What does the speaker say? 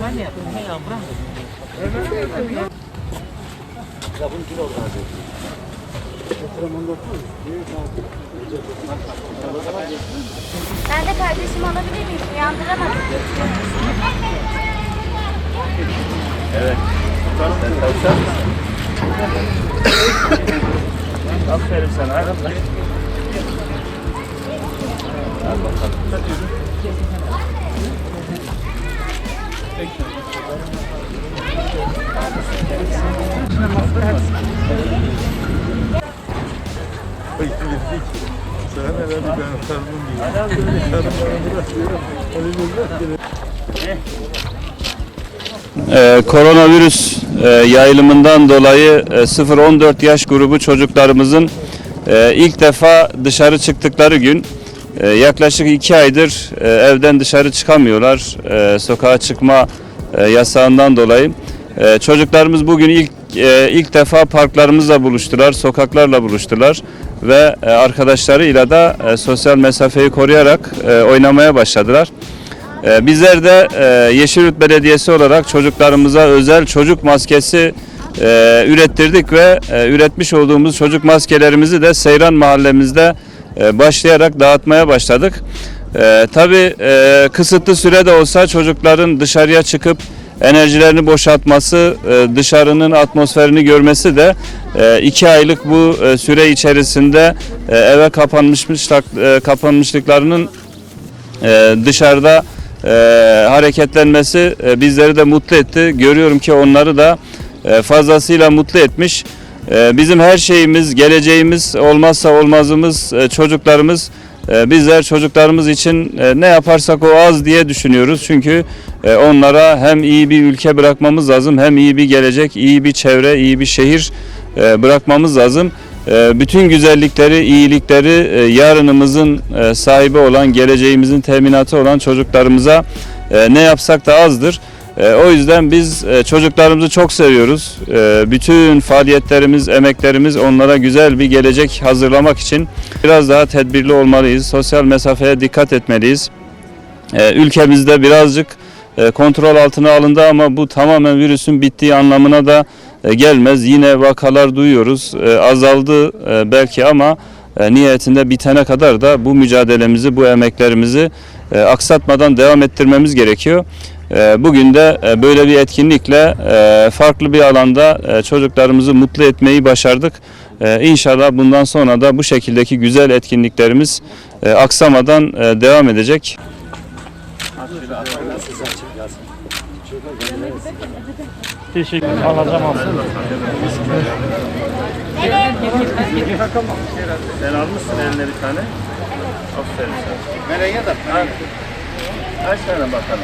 Makarna yapın. Ne yavrum? Ya bunu kilo oldu abi. Ben de kardeşimi alabilir miyim? Uyandıramadım. Evet. Sen kalkar mısın? Aferin sana. Al bakalım. Hadi yürü. Ee, koronavirüs e, yayılımından dolayı e, 0-14 yaş grubu çocuklarımızın e, ilk defa dışarı çıktıkları gün e, yaklaşık iki aydır e, evden dışarı çıkamıyorlar. E, sokağa çıkma e, yasağından dolayı. E, çocuklarımız bugün ilk e, ilk defa parklarımızla buluştular, sokaklarla buluştular ve e, arkadaşlarıyla da e, sosyal mesafeyi koruyarak e, oynamaya başladılar. Ee, Bizler de e, Yeşilyurt Belediyesi olarak çocuklarımıza özel çocuk maskesi e, ürettirdik ve e, üretmiş olduğumuz çocuk maskelerimizi de Seyran mahallemizde e, başlayarak dağıtmaya başladık. E, tabii e, kısıtlı sürede olsa çocukların dışarıya çıkıp enerjilerini boşaltması, e, dışarının atmosferini görmesi de e, iki aylık bu e, süre içerisinde e, eve kapanmışlık, e, kapanmışlıklarının e, dışarıda e, hareketlenmesi e, bizleri de mutlu etti. Görüyorum ki onları da e, fazlasıyla mutlu etmiş. E, bizim her şeyimiz, geleceğimiz, olmazsa olmazımız e, çocuklarımız. E, bizler çocuklarımız için e, ne yaparsak o az diye düşünüyoruz. Çünkü onlara hem iyi bir ülke bırakmamız lazım, hem iyi bir gelecek, iyi bir çevre, iyi bir şehir bırakmamız lazım. Bütün güzellikleri, iyilikleri yarınımızın sahibi olan, geleceğimizin teminatı olan çocuklarımıza ne yapsak da azdır. E, O yüzden biz e, çocuklarımızı çok seviyoruz. E, Bütün faaliyetlerimiz, emeklerimiz onlara güzel bir gelecek hazırlamak için biraz daha tedbirli olmalıyız. Sosyal mesafeye dikkat etmeliyiz. E, Ülkemizde birazcık e, kontrol altına alındı ama bu tamamen virüsün bittiği anlamına da e, gelmez. Yine vakalar duyuyoruz. E, Azaldı e, belki ama e, niyetinde bitene kadar da bu mücadelemizi, bu emeklerimizi e, aksatmadan devam ettirmemiz gerekiyor. E, Bugün de e, böyle bir etkinlikle e, farklı bir alanda e, çocuklarımızı mutlu etmeyi başardık. İnşallah bundan sonra da bu şekildeki güzel etkinliklerimiz aksamadan devam edecek. Teşekkür ederim. Alacağım aslında. Sen almışsın eline bir tane. Aferin sana. Nereye de? Aç tane bakalım.